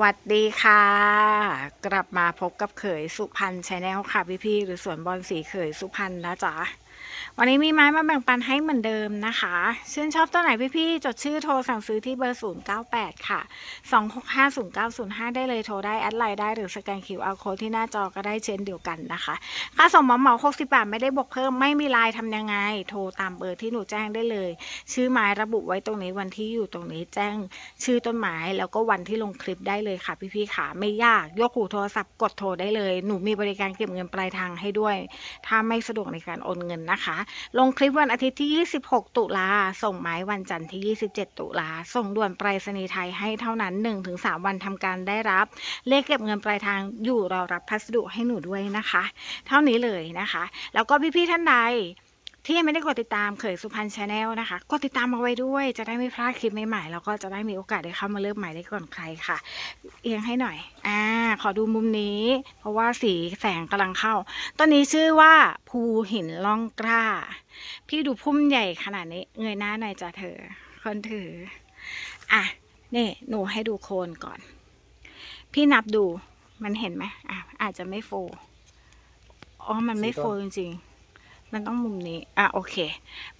วัสดีค่ะ กลับมาพบกับเขยสุพรรณชาแนลค่ะพี่ๆหรือสวนบอลสีเขยสุพรรณนะจ๊ะ วันนี้มีไม้มาแบ่งปันให้เหมือนเดิมนะคะ ชื่นชอบตัวไหนพี่ๆ จดชื่อโทรสั่งซื้อที่เบอร์ 098 ค่ะ 2650905 ได้เลยโทรได้ แอดไลน์ได้หรือสแกน QR code ที่หน้าจอก็ได้เช่นเดียวกันนะคะ ค่าส่งเหมาเหมา60 บาทไม่ได้บวกเพิ่มไม่มีไลน์ทำยังไง โทรตามเบอร์ที่หนูแจ้งได้เลย ชื่อไม้ระบุไว้ตรงนี้วันที่อยู่ตรงนี้แจ้ง ชื่อต้นไม้แล้วก็วันที่ลงคลิปได้เลยค่ะพี่ๆค่ะไม่ยากยกหูโทรศัพท์กดโทรได้เลย หนูมีบริการเก็บเงินปลายทางให้ด้วย ถ้าไม่สะดวกในการโอนเงินนะคะลงคลิปวันอาทิตย์ที่ 26 ตุลา ส่งหมายวันจันทร์ที่ 27 ตุลา ส่งด่วนไปรษณีย์ไทยให้เท่านั้น 1-3 วันทำการได้รับ เลขเก็บเงินปลายทางอยู่รอรับพัสดุให้หนูด้วยนะคะ เท่านี้เลยนะคะ แล้วก็พี่ๆท่านใด ที่ยังไม่ได้กดติดตามเขยสุพรรณชาแนลนะคะ กดติดตามเอาไว้ด้วย จะได้ไม่พลาดคลิปใหม่ๆ แล้วก็จะได้มีโอกาสได้เข้ามาเริ่มใหม่ได้ก่อนใครค่ะ เอียงให้หน่อย อ่า ขอดูมุมนี้ เพราะว่าสีแสงกำลังเข้า ต้นนี้ชื่อว่าภูหินล่องกล้า พี่ดูพุ่มใหญ่ขนาดนี้ เงยหน้าหน่อยจ้ะเธอ คนถือ อะ นี่ หนูให้ดูโคนก่อน พี่นับดู มันเห็นไหมอะ อาจจะไม่โฟ อ๋อ มันไม่โฟจริงๆ มันต้องมุมนี้ อะโอเค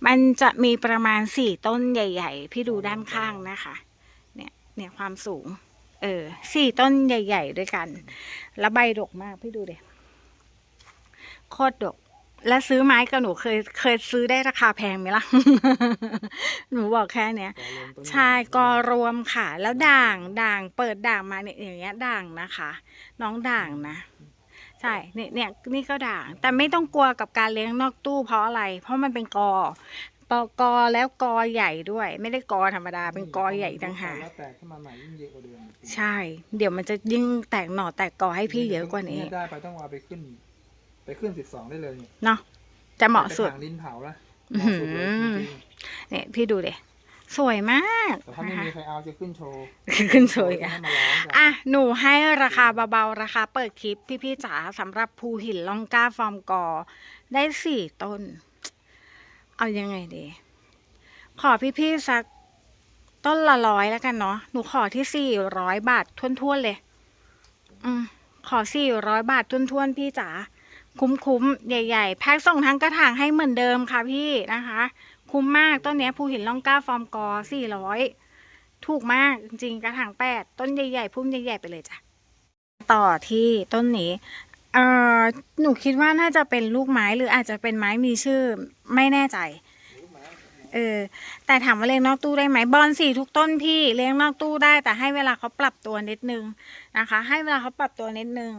มันจะมีประมาณสี่ต้นใหญ่ ๆ พี่ดูด้านข้างนะคะ เนี่ย เนี่ยความสูง เออสี่ต้นใหญ่ ๆ ด้วยกัน แล้วใบดกมากพี่ดูเด็โคตรดก และซื้อไม้กับหนูเคยเคยซื้อได้ราคาแพงไหมล่ะ หนูบอกแค่เนี้ยใช่กอรวมค่ะ แล้วด่างด่างเปิดด่างมาเนี่ยอย่างเงี้ยด่างนะคะ น้องด่างนะ ใช่เนี่ยเนี่ยนี่ก็ด่าง แต่ไม่ต้องกลัวกับการเลี้ยงนอกตู้เพราะอะไร เพราะมันเป็นกอปอกอแล้วกอใหญ่ด้วย ไม่ได้กอธรรมดาเป็นกอใหญ่ต่างหากแล้วแตกขึ้นมาใหม่ยิ่งเยอะกว่าเดิมใช่ เดี๋ยวมันจะยิ่งแตกหน่อแตกกอให้พี่เยอะกว่านี้เได้ไปต้องเอาไปขึ้น ไปขึ้นสิบสองได้เลยเนี่ยเนาะจะเหมาะสุดไปทางดินเผาละเหอื้อมาะหือสุดเลยจริงเนี่ยพี่ดูเด สวยมากๆแต่ถ้าไม่นะคะมีใครเอาจะขึ้นโชว์ขึ้นสวยอะ ให้มาร้องกันอะ หนูให้ราคาเบาๆ ราคาเปิดคลิปพี่ๆจ๋าสำหรับภูหินล่องกล้าฟอร์มกอ ได้สี่ต้น เอายังไงดี ขอพี่ๆสักต้นละร้อยแล้วกันเนาะหนูขอที่สี่ร้อยบาทท้วนๆเลย อืม ขอสี่ร้อยบาทท้วนๆพี่จ๋าคุ้มๆ ใหญ่ๆ แพ็คส่งทั้งกระถางให้เหมือนเดิมค่ะพี่นะคะ คุ้มมากต้นนี้ภูหินล่องกล้าฟอร์มกอสี่ร้อยถูกมากจริงๆกระถางแปดต้นใหญ่ๆพุ่มใหญ่ๆไปเลยจ้ะต่อที่ต้นนี้เอ่อหนูคิดว่าน่าจะเป็นลูกไม้หรืออาจจะเป็นไม้มีชื่อไม่แน่ใจเออแต่ถามว่าเลี้ยงนอกตู้ได้ไหมบอลสี่ทุกต้นพี่เลี้ยงนอกตู้ได้ แต่ให้เวลาเขาปรับตัวนิดนึงนะคะ ให้เวลาเขาปรับตัวนิดนึง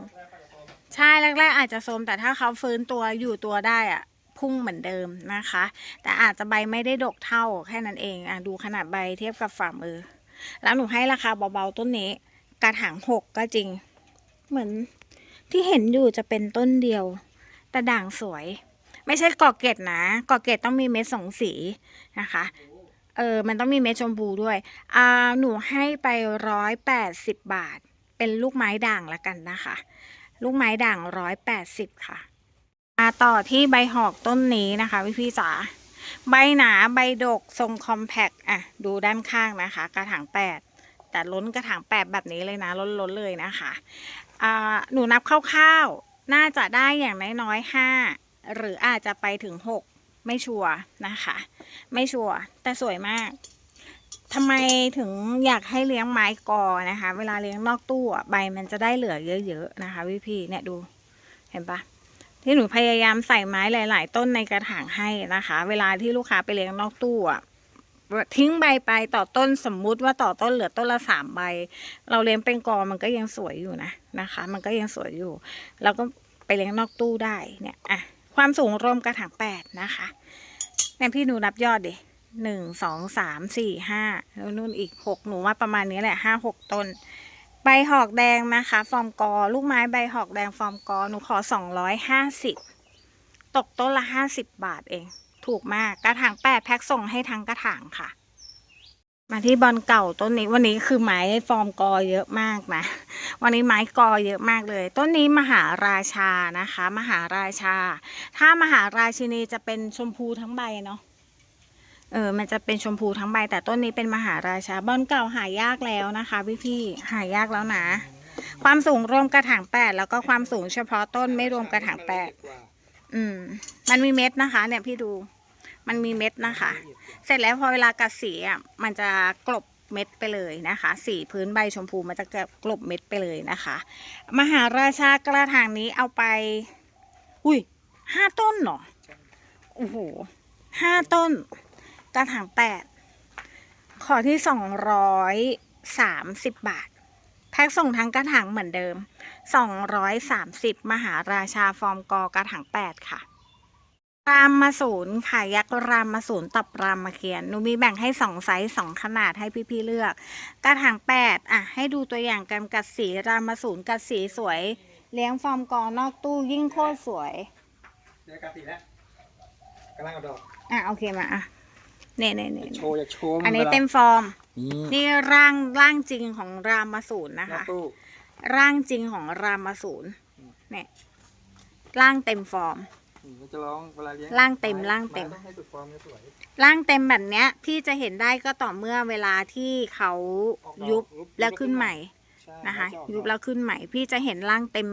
ใช่แรกๆอาจจะโทมแต่ถ้าเขาฟื้นตัวอยู่ตัวได้อะ พุ่งเหมือนเดิมนะคะ แต่อาจจะใบไม่ได้ดกเท่าแค่นั้นเองอะดูขนาดใบเทียบกับฝ่ามือ แล้วหนูให้ราคาเบาๆต้นนี้กระถางหกก็จริง เหมือนที่เห็นอยู่จะเป็นต้นเดียว แต่ด่างสวย ไม่ใช่กอเกตนะกอเกตต้องมีเม็ดสองสีนะคะเออ มันต้องมีเม็ดชมพูด้วย อ่า หนูให้ไปร้อยแปดสิบบาท เป็นลูกไม้ด่างละกันนะคะ ลูกไม้ด่างร้อยแปดสิบค่ะ มาต่อที่ใบหอกต้นนี้นะคะพี่พี่จ๋าใบหนาใบดกทรงคอมแพคอะดูด้านข้างนะคะ กระถางแปดแต่ล้นกระถางแปดแบบนี้เลยนะล้นล้นเลยนะคะอ่าหนูนับคร่าวๆน่าจะได้อย่างน้อยๆห้าหรืออาจจะไปถึงหกไม่ชัวร์นะคะ ไม่ชัวร์แต่สวยมากทำไมถึงอยากให้เลี้ยงไม้กอนะคะ เวลาเลี้ยงนอกตู้ใบมันจะได้เหลือเยอะๆนะคะพี่ๆเนี่ยดูเห็นปะ ที่หนูพยายามใส่ไม้หลาย ๆ ต้นในกระถางให้นะคะ เวลาที่ลูกค้าไปเลี้ยงนอกตู้อะทิ้งใบไปต่อต้นสมมุติว่าต่อต้นเหลือต้นละสามใบ เราเลี้ยงเป็นกอมันก็ยังสวยอยู่นะนะคะ มันก็ยังสวยอยู่ เราก็ไปเลี้ยงนอกตู้ได้เนี่ยอะความสูงรวมกระถางแปดนะคะแม่พี่หนูนับยอดดิหนึ่งสองสามสี่ห้าแล้วนู่นอีกหกหนูว่าประมาณนี้แหละห้าหกต้น ใบหอกแดงนะคะ ฟอร์มกอ ลูกไม้ใบหอกแดงฟอร์มกอ หนูขอสองร้อยห้าสิบตกต้นละห้าสิบบาทเอง ถูกมาก กระถางแปดแพ็คส่งให้ทั้งกระถางค่ะ มาที่บอลเก่าต้นนี้ วันนี้คือไม้ฟอร์มกอเยอะมากนะ วันนี้ไม้กอเยอะมากเลย ต้นนี้มหาราชานะคะ มหาราชา ถ้ามหาราชินีจะเป็นชมพูทั้งใบเนาะ เออมันจะเป็นชมพูทั้งใบ แต่ต้นนี้เป็นมหาราชาบอนเก่าหายากแล้วนะคะ พี่พี่หายากแล้วนะ ความสูงรวมกระถางแปดแล้วก็ความสูงเฉพาะต้นไม่รวมกระถางแปดอืม มันมีเม็ดนะคะ เนี่ยพี่ดู มันมีเม็ดนะคะ เสร็จแล้วพอเวลากัดสีอะมันจะกลบเม็ดไปเลยนะคะ สีพื้นใบชมพูมันจะกลบเม็ดไปเลยนะคะ มหาราชากระถางนี้เอาไป อุ้ยห้าต้นเหรอโอ้โหห้าต้น กระถางแปดขอที่สองร้อยสามสิบบาท แพ็กส่งทั้งกระถางเหมือนเดิมสองร้อยสามสิบมหาราชาฟอร์มกอกระถางแปดค่ะรามมาศูนย์ค่ะยักษ์รามมาศูนย์ตับรามมาเขียนหนูมีแบ่งให้สองไซส์สองขนาดให้พี่ๆเลือก กระถางแปดอะ ให้ดูตัวอย่างกันกัดสีรามมาศูนย์กัดสีสวย เลี้ยงฟอร์มกอนอกตู้ยิ่งโคตรสวยเดี๋ยวกาติแล้วกำลังเอาดอกอะโอเคมาอะ เนี่ยเนี่ยเนี่ยโชว์อยากโชว์อันนี้เต็มฟอร์ม นี่นี่ร่างร่างจริงของรามมาศูนย์นะหน้าคะตู้ร่างจริงของรามมาศูนย์เนี่ยร่างเต็มฟอร์มนี่ก็จะร้องเวลาเลี้ยงร่างเต็มร่างเต็มไต้องให้สุดฟอร์มสวยร่างเต็มแบบเนี้ย พี่จะเห็นได้ก็ต่อเมื่อเวลาที่เขาออกดอกยุบยุบแล้วขึ้นใหม่ใช่นะคะเขาจออกยุบแล้วขึ้นใหม่ พี่จะเห็นร่างเต็ม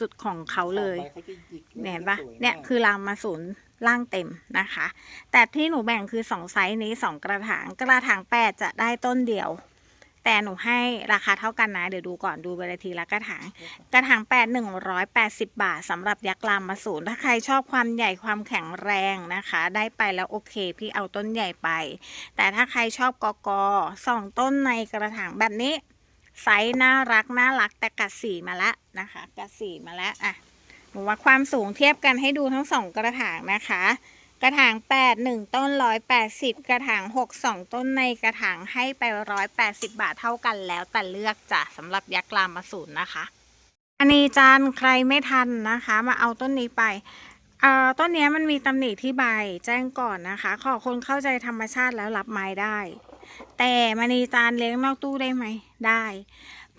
สุดๆของเขาเลยต่อไปเขาจะหยิกเนี่ยเห็นปะสวมากเนี่ยคือรามมาศูน ย์ร่างเต็มนะคะ แต่ที่หนูแบ่งคือสองไซส์นี้สองกระถาง กระถางแปดจะได้ต้นเดียว แต่หนูให้ราคาเท่ากันนะ เดี๋ยวดูก่อนดูไปทีละกระถาง กระถางแปดหนึ่งร้อยแปดสิบบาทสำหรับยักษ์รามมาศูนย์ถ้าใครชอบความใหญ่ความแข็งแรงนะคะ ได้ไปแล้วโอเค พี่เอาต้นใหญ่ไป แต่ถ้าใครชอบกอกอสองต้นในกระถางแบบนี้ไซส์น่ารักน่ารักแต่กัดสีมาแล้วนะคะ กัดสีมาแล้วอะ หนูว่าความสูงเทียบกันให้ดูทั้งสองกระถางนะคะ กระถางแปดหนึ่งต้นร้อยแปดสิบกระถางหกสองต้นในกระถางให้ไปร้อยแปดสิบาทเท่ากันแล้วแต่เลือกจ้ะสำหรับยักษ์รามาสูนนะคะ อันนี้จานใครไม่ทันนะคะ มาเอาต้นนี้ไปเอ่อต้นนี้มันมีตำหนิที่ใบแจ้งก่อนนะคะ ขอคนเข้าใจธรรมชาติแล้วรับไม้ได้ แต่มณีจานเลี้ยงนอกตู้ได้ไหมได้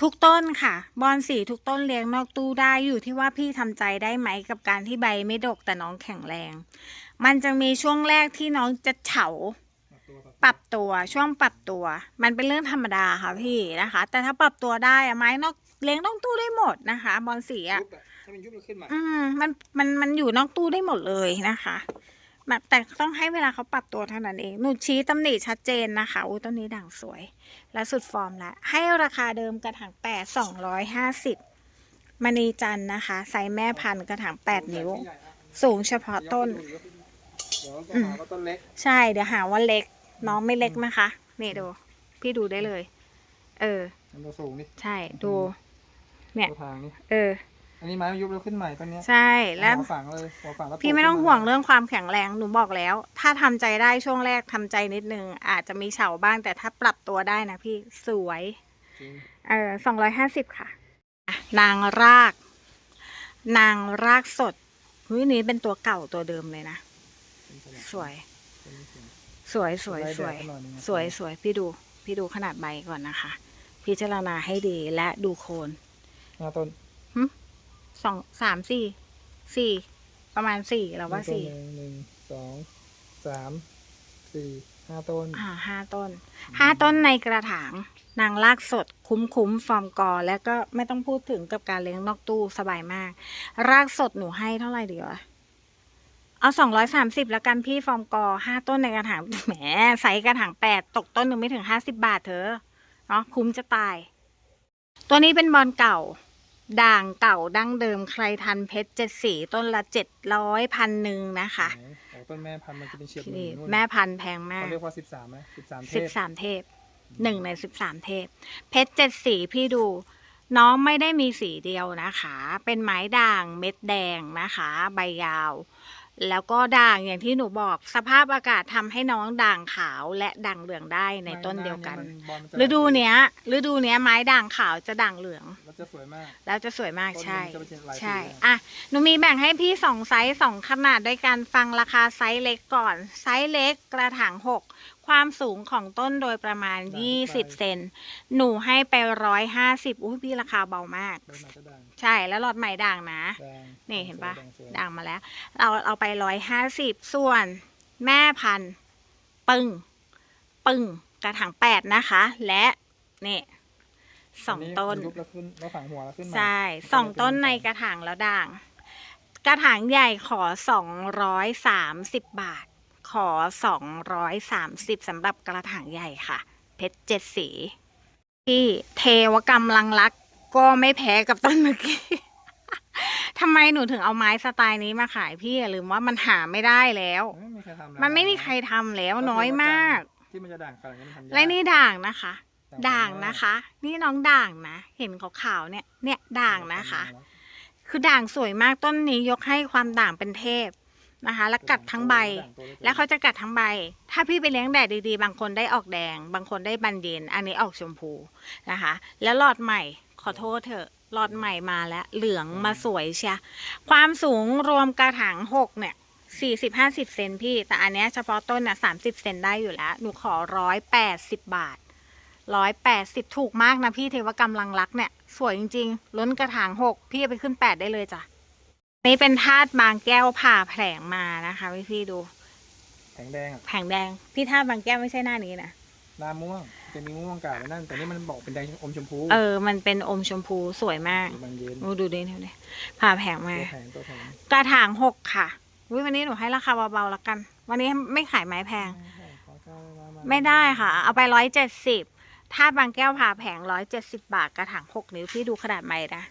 ทุกต้นค่ะ บอนสีทุกต้นเลี้ยงนอกตู้ได้อยู่ที่ว่าพี่ทำใจได้ไหมกับการที่ใบไม่ดกแต่น้องแข็งแรง มันจะมีช่วงแรกที่น้องจะเฉาปรับตัวช่วงปรับตัว มันเป็นเรื่องธรรมดาค่ะพี่นะคะ แต่ถ้าปรับตัวได้อะไม้นอกเลี้ยงนอกตู้ได้หมดนะคะ บอลสีอะยุบอะถ้ามันยุบแล้วขึ้นใหม่อืมมันมันมันอยู่นอกตู้ได้หมดเลยนะคะแบบแต่ต้องให้เวลาเขาปรับตัวเท่านั้นเองหนูชี้ตำหนิชัดเจนนะคะอุ้ยต้นนี้ด่างสวย และสุดฟอร์มแล้วให้ราคาเดิมกระถางแปดสองร้อยห้าสิบมณีจันทร์นะคะไซส์แม่พันธุ์กระถางแปดนิ้วใหญ่อะสูงเฉพาะต้น เดี๋ยวจะหาว่าต้นเล็ก ใช่เดี๋ยวหาว่าเล็ก น้องไม่เล็กนะคะนี่ดู พี่ดูได้เลย เออ มันจะสูงนี่ใช่ดู เนี่ย ตัวทางนี่ เออ อันนี้ไม้มันยุบแล้วขึ้นใหม่ต้นเนี้ยใช่แล้ว หัวฝังเลยหัวฝังแล้วพี่ไม่ต้องห่วงเรื่องความแข็งแรง หนูบอกแล้ว ถ้าทำใจได้ช่วงแรกทำใจนิดนึง อาจจะมีเฉาบ้างแต่ถ้าปรับตัวได้นะพี่สวย จริงเออสองร้อยห้าสิบค่ะอะ นางราก นางรากสดเฮ้ยนี่เป็นตัวเก่าตัวเดิมเลยนะ เป็นขนาดสวย เป็นขนาดสวยสวย ไล่สแดวดยให้หน่อยนึงนะ สวยสวยพี่ดู พี่ดูขนาดใบก่อนนะคะ พิจารณาให้ดีและดูโคนหน้าต้น สองสามสี่สี่ประมาณสี่เราว่าหน้ต้นสี่หนึ่งหนึ่งสองสามสี่ห้าต้นอ่าห้าต้นห้าต้นในกระถาง นางลากสดคุ้มคุ้มฟอร์มกอ แล้วก็ไม่ต้องพูดถึงกับการเลี้ยงนอกตู้สบายมาก รากสดหนูให้เท่าไหร่ดีวะเอาสองร้อยสามสิบแล้วกันพี่ฟอร์มกอห้าต้นในกระถางแหมไซส์กระถางแปดตกต้นหนึ่งไม่ถึงห้าสิบบาทเถอะเนาะคุ้มจะตาย ตัวนี้เป็นบอลเก่า ด่างเก่าดั้งเดิมใครทันเพชรเจ็ดสีต้นละเจ็ดร้อยพันหนึ่งนะคะไหนโอ้ต้นแม่พันธุ์มันจะเป็นเฉียบหนี่นึ่งนู่นแม่พันธุ์แพงมากเขาเรียกว่าสิบสามไหมสิบสามเทสิบพสามเทพหนึ่งในสิบสามเทพ เพชรเจ็ดสีพี่ดูน้องไม่ได้มีสีเดียวนะคะ เป็นไม้ด่างเม็ดแดงนะคะ ใบยาว แล้วก็ด่างอย่างที่หนูบอกสภาพอากาศทำให้น้องด่างขาวและด่างเหลืองได้ในต้นเดียวกันไม้หามับอลมันจะฤดูเนี้ย ฤดูเนี้ยไม้ด่างขาวจะด่างเหลืองมันจะสวยมาก แล้วจะสวยมากต้นใช่มันจะเป็นลายสีใช่เลยอะ หนูมีแบ่งให้พี่สองไซส์สองขนาดด้วยกันฟังราคาไซส์เล็กก่อน ไซส์เล็กกระถางหก ความสูงของต้นโดยประมาณ20 เซน หนูให้ไปร้อยห้าสิบอุ้ยพี่ราคาเบามากใบไม้จะด่างใช่ แล้วหลอดใหม่ด่างนะด่างนี่เห็นปะด่างสวยด่างมาแล้ว เราเอาไปร้อยห้าสิบส่วน แม่พันธุ์ปึ้ง ปึ้ง กระถางแปดนะคะ และเนี่ยสองต้น ยุบแล้วขึ้นแล้วฝังหัวแล้วขึ้นมา ใช่สองต้นในกระถางแล้วด่าง กระถางใหญ่ขอสองร้อยสามสิบบาท ขอสองร้อยสามสิบสำหรับกระถางใหญ่ค่ะ เพชรเจ็ดสี ที่เทวกรรมลังรักก็ไม่แพ้กับต้นเมื่อกี้ทำไมหนูถึงเอาไม้สไตล์นี้มาขายพี่อย่าลืมว่ามันหาไม่ได้แล้ว ไม่มีใครทำแล้วมันไม่มีใครทำแล้วน้อยมาก ที่มันจะด่างขนาดนี้มันทำยาก และนี่ด่างนะคะ ด่าด่างงนะคะ นี่น้องด่างนะ เห็นขาวๆเนี่ย เนี่ยด่างนะคะ คือด่างสวยมากต้นนี้ยกให้ความด่างเป็นเทพ นะคะ แล้วกัดทั้งใบ แล้วเขาจะกัดทั้งใบ ถ้าพี่ไปเลี้ยงแดดดีๆ บางคนได้ออกแดง บางคนได้บันเย็น อันนี้ออกชมพูนะคะ แล้วหลอดใหม่ขอโทษเถอะหลอดใหม่มาแล้ว เหลืองมาสวยเชียความสูงรวมกระถางหกเนี่ยสี่สิบห้าสิบเซนพี่ แต่อันเนี้ยเฉพาะต้นน่ะสามสิบเซนได้อยู่แล้ว หนูขอร้อยแปดสิบบาทร้อยแปดสิบถูกมากนะพี่เทวกรรมลังรักเนี่ย สวยจริง ๆ ล้นกระถางหกพี่เอาไปขึ้นแปดได้เลยจ้ะ นี่เป็นธาตุบางแก้วผ่าแผลงมานะคะพี่พี่ๆดูแข็งแดงอะแผงแดงพี่ธาตุบางแก้วไม่ใช่หน้านี้นะ หน้าม่วง จะมีม่วงกาดไว้นั่น แต่นี่มันบอกเป็นแดงอมชมพูเออ มันเป็นอมชมพูสวยมากบางเย็นดูดูดิดูดิผ่าแผงมา ตัวแพงตัวแพงกระถางหกค่ะวิวันนี้หนูให้ราคาเบาๆแล้วกัน วันนี้ไม่ขายไม้แพง ขอก้าวมามาไม่ได้ค่ะ เอาไปร้อยเจ็ดสิบถ้าบางแก้วผ่าแผงร้อยเจ็ดสิบาท กระถางหกนิ้วพี่ดูขนาดไม้นะ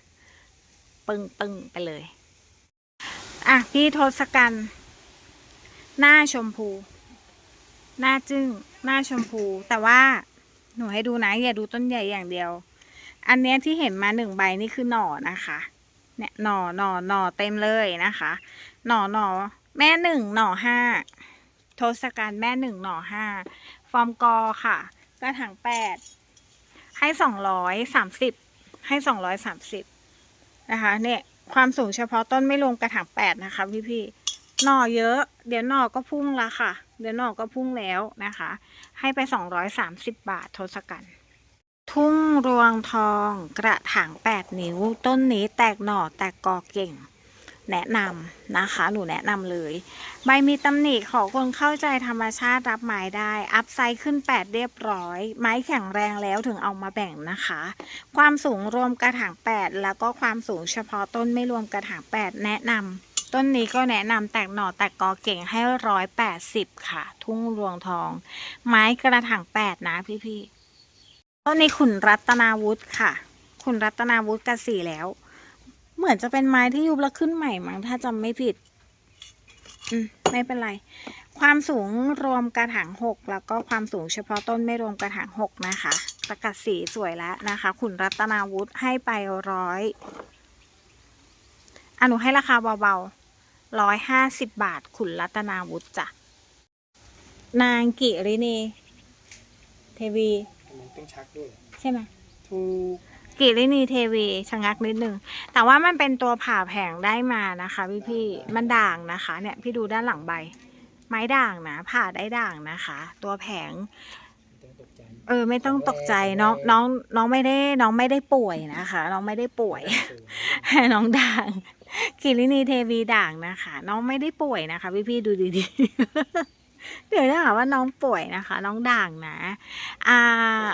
ปึ้งปึ้งไปเลย อะ พี่ทศกัณฐ์หน้าชมพู หน้าจึ้ง หน้าชมพู แต่ว่าหนูให้ดูนะ อย่าดูต้นใหญ่อย่างเดียว อันเนี้ยที่เห็นมาหนึ่งใบนี่คือหน่อนะคะ เนี่ยหน่อหน่อหน่อเต็มเลยนะคะ หน่อหน่อแม่หนึ่งหน่อห้าทศกัณฐ์แม่หนึ่งหน่อห้าฟอร์มกอค่ะ กระถางแปดให้สองร้อยสามสิบให้สองร้อยสามสิบนะคะ เนี่ย ความสูงเฉพาะต้นไม่รวมกระถางแปดนะคะพี่พี่หน่อเยอะ เดี๋ยวหน่อก็พุ่งละค่ะ เดี๋ยวหน่อก็พุ่งแล้วนะคะ ให้ไปสองร้อยสามสิบบาททศกัณฐ์ทุ่งรวงทอง กระถางแปดนิ้ว ต้นนี้แตกหน่อแตกกอเก่ง แนะนำนะคะหนูแนะนำเลย ใบมีตำหนิขอคนเข้าใจธรรมชาติรับไม้ได้ อัพไซด์ขึ้น 8 เรียบร้อย ไม้แข็งแรงแล้วถึงเอามาแบ่งนะคะ ความสูงรวมกระถาง 8 แล้วก็ความสูงเฉพาะต้นไม่รวมกระถาง 8 แนะนำต้นนี้ก็แนะนำแตกหน่อแตกกอเก่งให้ร้อยแปดสิบค่ะ ทุ่งรวงทอง ไม้กระถาง8นะพี่ๆต้นนี้ขุนรัตนาวุฒิค่ะ ขุนรัตนาวุฒิกระสีแล้ว เหมือนจะเป็นไม้ที่ยุบแล้วขึ้นใหม่มั้งถ้าจำไม่ผิด อืมไม่เป็นไร ความสูงรวมกระถางหกแล้วก็ความสูงเฉพาะต้นไม่รวมกระถางหกนะคะประกาศสีสวยแล้วนะคะ ขุนรัตนาวุฒิให้ไปร้อยอะหนูให้ราคาเบาๆร้อยห้าสิบบาท ขุนรัตนาวุฒิจ้ะ นางกิรินีเทวี มันต้องชักด้วย ใช่ไหมถูก กิรินีเทวีชะงักนิดนึง แต่ว่ามันเป็นตัวผ่าแผงได้มานะคะพี่พี่มันด่างนะคะเนี่ยพี่ดูด้านหลังใบ ไม้ด่างนะ ผ่าได้ด่างนะคะ ตัวแผง เออ ไม่ต้องตกใจน้องน้องน้องไม่ได้น้องไม่ได้ป่วยนะคะ น้องไม่ได้ป่วย น้องด่างกิรินีเทวีด่างนะคะ น้องไม่ได้ป่วยนะคะ พี่พี่ดูดีๆเดี๋ยวจะหาว่าน้องป่วยนะคะ น้องด่างนะ อ่า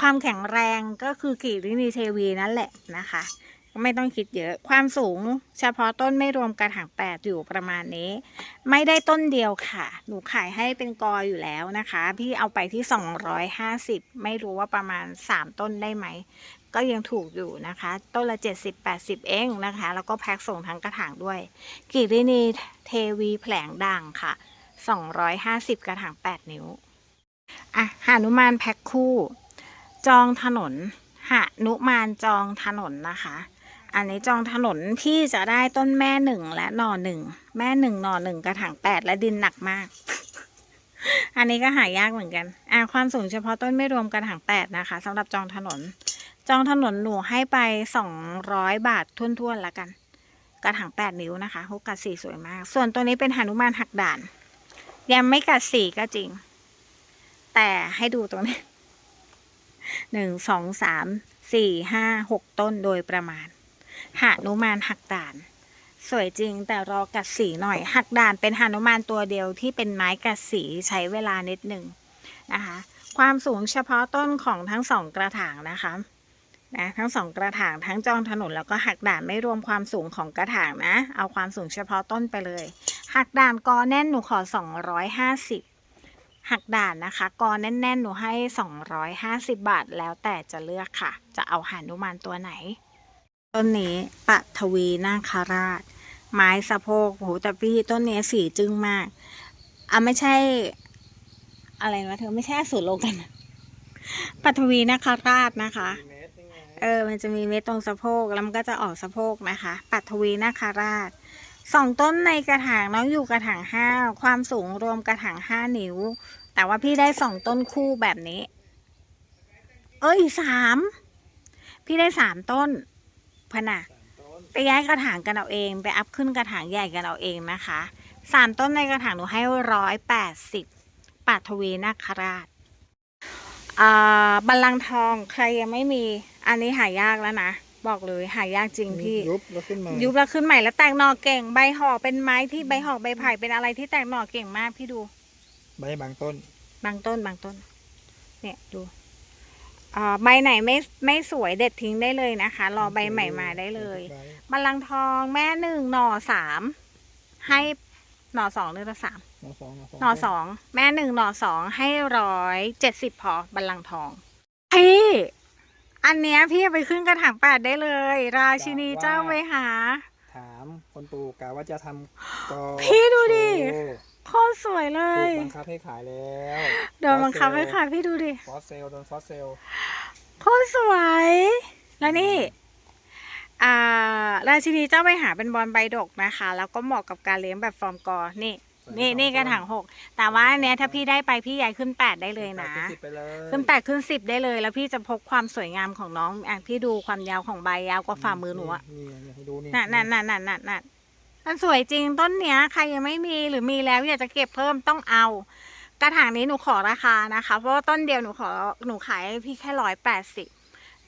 ความแข็งแรงก็คือกิรินีเทวีนั่นแหละนะคะไม่ต้องคิดเยอะความสูงเฉพาะต้นไม่รวมกระถางแปดอยู่ประมาณนี้ ไม่ได้ต้นเดียวค่ะ หนูขายให้เป็นกออยู่แล้วนะคะ พี่เอาไปที่สองร้อยห้าสิบไม่รู้ว่าประมาณสามต้นได้ไหม ก็ยังถูกอยู่นะคะ ต้นละเจ็ดสิบแปดสิบเองนะคะ แล้วก็แพ็คส่งทั้งกระถางด้วยกิรินีเทวีแผลงด่างค่ะสองร้อยห้าสิบกระถางแปดนิ้ว อะหานุมานแพ็คคู่ จองถนนหานุมานจองถนนนะคะ อันนี้จองถนนพี่จะได้ต้นแม่หนึ่งและหน่อหนึ่งแม่หนึ่งหน่อหนึ่งกระถางแปดและดินหนักมาก อันนี้ก็หายากเหมือนกันอ่าความสูงเฉพาะต้นไม่รวมกระถางแปดนะคะสำหรับจองถนน จองถนนหนูให้ไปสองร้อยบาททุ่นๆละกัน กระถางแปดนิ้วนะคะฮกกัดสีสวยมาก ส่วนตัวนี้เป็นหนุมานหักด่าน ยังไม่กัดสีก็จริง แต่ให้ดูตรงนี้ หนึ่งสองสามสี่ห้าหกต้นโดยประมาณ หานุมานหักด่าน สวยจริงแต่รอกัดสีหน่อย หักด่านเป็นหานุมานตัวเดียวที่เป็นไม้กัดสีใช้เวลานิดหนึ่งนะคะ ความสูงเฉพาะต้นของทั้งสองกระถางนะคะนะทั้งสองกระถางทั้งจองถนนแล้วก็หักด่านไม่รวมความสูงของกระถางนะ เอาความสูงเฉพาะต้นไปเลย หักด่านกอแน่นหนูขอ 250 หักด่านนะคะกอแน่นๆ หนูให้ 250 บาท แล้วแต่จะเลือกค่ะ จะเอาหานุมานตัวไหน ต้นนี้ปัทวีนาคาราช ไม้สะโพกโหแต่พี่ต้นเนี้ยสีจึ้งมาก อะไม่ใช่ อะไรนะเธอไม่ใช่อสูรโลกันนะปัทวีนาคาราชนะคะกี่เมตรยังไงเออ มันจะมีเม็ดตรงสะโพก แล้วมันก็จะออกสะโพกนะคะ ปัทวีนาคาราช สองต้นในกระถางน้องอยู่กระถางห้าความสูงรวมกระถางห้านิ้ว แต่ว่าพี่ได้สองต้นคู่แบบนี้ เอ้ยสามพี่ได้สามต้นพนะสาไปย้ายกระถางกันเอาเอง ไปอัพขึ้นกระถางใหญ่กันเอาเองนะคะสามต้นในกระถางหนูให้ร้อยแปดสิบปัทวีนาคราชอ่าบัลลังก์ทองใครยังไม่มี อันนี้หายากแล้วนะ บอกเลยหายากจริงพี่ ยุบแล้วขึ้นมายุบแล้วขึ้นใหม่แล้วแตกหน่อเก่งใบห่อเป็นไม้ที่ใบห่อใบไผ่เป็นอะไรที่แตกหน่อเก่งมากพี่ดู ใบบางต้น บางต้นบางต้น เนี่ยดูอ่าใบไหนไม่ไม่สวยเด็ดทิ้งได้เลยนะคะ รอใบใหม่มาได้เลยใบบัลลังก์ทองแม่หนึ่งหน่อสามให้หน่อสองหรือสามหน่อสองหน่อสองหน่อสองแม่หนึ่งหน่อสองให้ร้อยเจ็ดสิบพอบัลลังก์ทองพี่อั นเนี้ยพี่เอาไปขึ้นกระถางแปดได้เลย ราชินีเจ้าไปหา ถามคนปลูกกะว่าจะทำกอพี่ดูดิโชว์โคตรสวยเลถูย กบังคับให้ขายแล้วโดนบังคับให้ขายพี่ดูดิ ฟอสเซลโดนฟอสเซลโคตรสวย แล้วนี่ อ่า ราชินีเจ้าไปหาเป็นบอลใบดกนะคะ แล้วก็เหมาะกับการเลี้ยงแบบฟอร์มกอ นี่ นี่นี่กระถางหกแต่ว่าอันเนี้ยถ้าพี่ได้ไปพี่ย้ายขึ้นแปดได้เลยนะ ขึ้นสิบไปเลยขึ้นแปดขึ้นสิบได้เลย แล้วพี่จะพกความสวยงามของน้องอะพี่ดูความยาวของใบยาวกว่าฝ่ามือหนูอะนี่นี่ให้ดูนี่น่ะน่ะน่ะน่ะน่ะน่ะมันสวยจริงต้นเนี้ยใครยังไม่มีหรือมีแล้วอยากจะเก็บเพิ่มต้องเอา กระถางนี้หนูขอราคานะคะ เพราะว่าต้นเดียวหนูขอหนูขายให้พี่แค่ร้อยแปดสิบ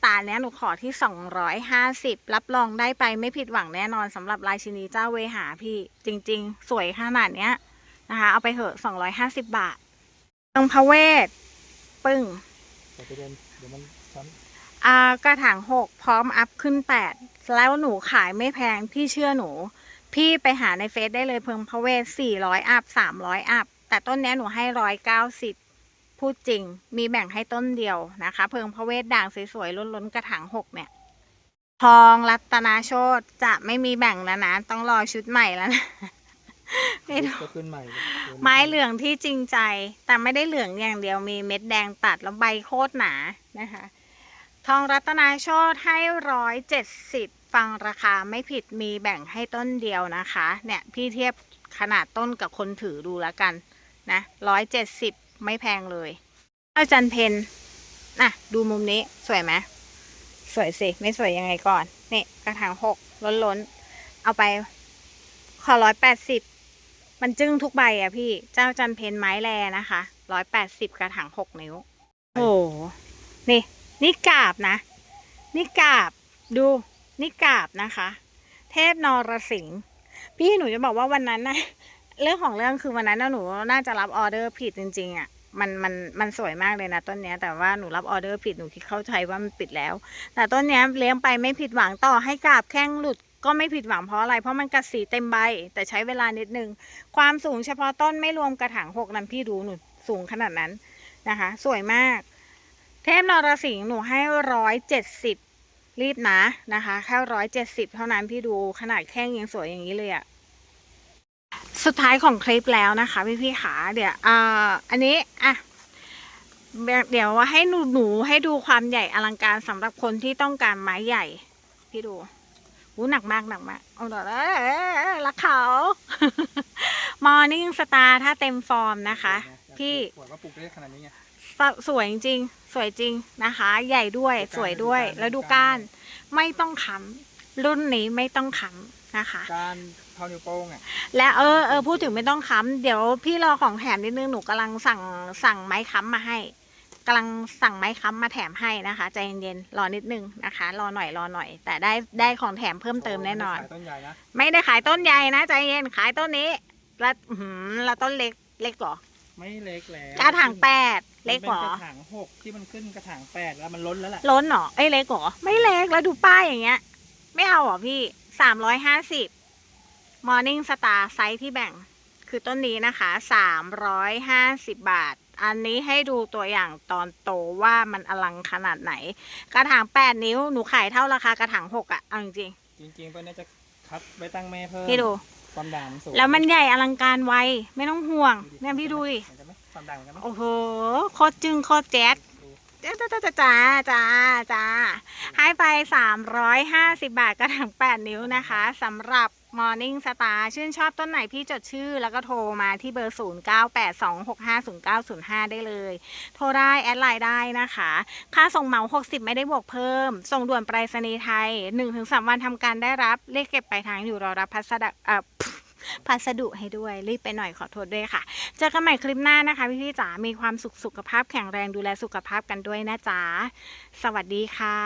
ตาเนี้ยหนูขอที่สองร้อยห้าสิบรับรองได้ไปไม่ผิดหวังแน่นอนสำหรับราชินีเจ้าเวหาพี่ จริง ๆ สวยขนาดเนี้ย นะคะ เอาไปเถอะสองร้อยห้าสิบบาทเติงพระเวท ปึ้งแต่ไปเดินเดี๋ยวมันซ้อ่ากระถางหกพร้อมอัพขึ้นแปดแล้วหนูขายไม่แพง พี่เชื่อหนู พี่ไปหาในเฟซได้เลยเพิงพระเวทสี่ร้อยอัพสามร้อยอัพ แต่ต้นเนี้ยหนูให้ร้อยเก้าสิบพูดจริง มีแบ่งให้ต้นเดียวนะคะ เพิงพระเวทด่างสวยๆล้นๆกระถางหกเนี่ยทองรัตนาโชตจะไม่มีแบ่งแล้วนะ ต้องรอชุดใหม่แล้วนะำ ไม่รู้ ก็ขึ้นใหม่ไม้เหลืองที่จริงใจ แต่ไม่ได้เหลืองอย่างเดียวมีเม็ดแดงตัดแล้วใบโคตรหนานะคะ ทองรัตนาโชตให้ร้อยเจ็ดสิบฟังราคาไม่ผิดมีแบ่งให้ต้นเดียวนะคะ เนี่ยพี่เทียบขนาดต้นกับคนถือดูแล้วกันนะร้อยเจ็ดสิบไม่แพงเลยอาจันเพนน่ะ ดูมุมนี้สวยไหมสวยสิไม่สวยยังไงก่อน นี่กระถางหกล้นล้นๆเอาไปขอร้อยแปดสิบ มันจึ้งทุกใบอะพี่ เจ้าจันเพนไม้แรนะคะร้อยแปดสิบกระถางหกนิ้ว โอ้โหนี่ นี่กาบนะ นี่กาบ ดู นี่กาบนะคะ เทพนรสิงห์ พี่หนูจะบอกว่าวันนั้นนะเรื่องของเรื่องคือวันนั้นน่ะหนูน่าจะรับออเดอร์ผิดจริง ๆอะมันมันมันสวยมากเลยนะต้นเนี้ยแต่ว่าหนูรับออเดอร์ผิดหนูคิดเข้าใจว่ามันปิดแล้ว แต่ต้นเนี้ยเลี้ยงไปไม่ผิดหวังต่อให้กาบแข้งหลุด ก็ไม่ผิดหวังเพราะอะไร เพราะมันกัดสีเต็มใบ แต่ใช้เวลานิดนึง ความสูงเฉพาะต้นไม่รวมกระถางหกนั้นพี่ดูหนูสูงขนาดนั้นนะคะ สวยมาก เทพนรสิงห์หนูให้ร้อยเจ็ดสิบรีบนะนะคะแค่ร้อยเจ็ดสิบเท่านั้นพี่ดูขนาดแข้งยังสวยอย่างนี้เลยอะสุดท้ายของคลิปแล้วนะคะพี่พี่ขาเดี๋ยวอ่าอันนี้อะเดี๋ยวว่าให้หนูหนูให้ดูความใหญ่อลังการสำหรับคนที่ต้องการไม้ใหญ่ พี่ดู อู้หนักมากหนักมากเอาเดี๋ยวรักเขามอร์นิ่งสตาร์ถ้าเต็มฟอร์มนะคะ พี่ปวดว่าปลูกได้ขนาดนี้ไงสสวยจริงๆสวยจริงนะคะ ใหญ่ด้วยดูก้านสวยด้วยดูก้านแล้วดูดูก้าก้านนไม่ต้องค้ำรุ่นนี้ไม่ต้องค้ำนะคะการเท่านิ้วโป้งอะและเออเออพูดถึงไม่ต้องค้ำเดี๋ยวพี่รอของแถมนิดนึงหนูกำลังสั่งสั่งไม้ค้ำมาให้ กำลังสั่งไม้ค้ำมาแถมให้นะคะ ใจเย็นๆรอนิดนึงนะคะ รอหน่อยรอหน่อย แต่ได้ได้ของแถมเพิ่มเติมแน่นอน ขายต้นใหญ่นะไม่ได้ขายต้นใหญ่นะใจเย็นขายต้นนี้แล้วอื้อหือแล้วต้นเล็กเล็กเหรอไม่เล็กแล้วกระถางแปดเล็กเหรอ มันเป็นกระถางหกที่มันขึ้นกระถางแปดแล้วมันล้นแล้วแหละล้นเหรอเอ้ยเล็กเหรอ ไม่เล็กแล้วดูป้ายอย่างเงี้ย ไม่เอาเหรอพี่สามร้อยห้าสิบ Morning Star ไซส์ที่แบ่ง คือต้นนี้นะคะสามร้อยห้าสิบบาท อันนี้ให้ดูตัวอย่างตอนโตว่ามันอลังขนาดไหน กระถางแปดนิ้วหนูขายเท่าราคากระถางหกอะเอาจริงจริงๆตัวเนี้ยจะคัดไว้ตั้งแม่เพิ่มๆพี่ดู ความด่างมันสูงแล้วมันใหญ่อลังการไวไม่ต้องห่วงเนี่ยพี่ดูดิเหมือนกันไหมความด่างเหมือนกันไหมโอ้โหโคตรจึงโคตรแจ๊ด ดูจ้าจ้าจ้าจ้าจ้าจ้าให้ไป 350 บาทกระถาง8 นิ้วนะคะสำหรับ Morning Star ชื่นชอบต้นไหนพี่จดชื่อแล้วก็โทรมาที่เบอร์ 0982650905 ได้เลย โทรได้แอดไลน์ได้นะคะ ค่าส่งเหมา 60 ไม่ได้บวกเพิ่ม ส่งด่วนไปรษณีย์ไทย 1-3 วันทำการได้รับเลขเก็บปลายทางอยู่รอรับพัสดุเอ่อพัสดุให้ด้วย รีบไปหน่อยขอโทษด้วยค่ะ เจอกันใหม่คลิปหน้านะคะ พี่พี่ๆจ๋ามีความสุขสุขภาพแข็งแรงดูแลสุขภาพกันด้วยนะจ๊ะ สวัสดีค่ะ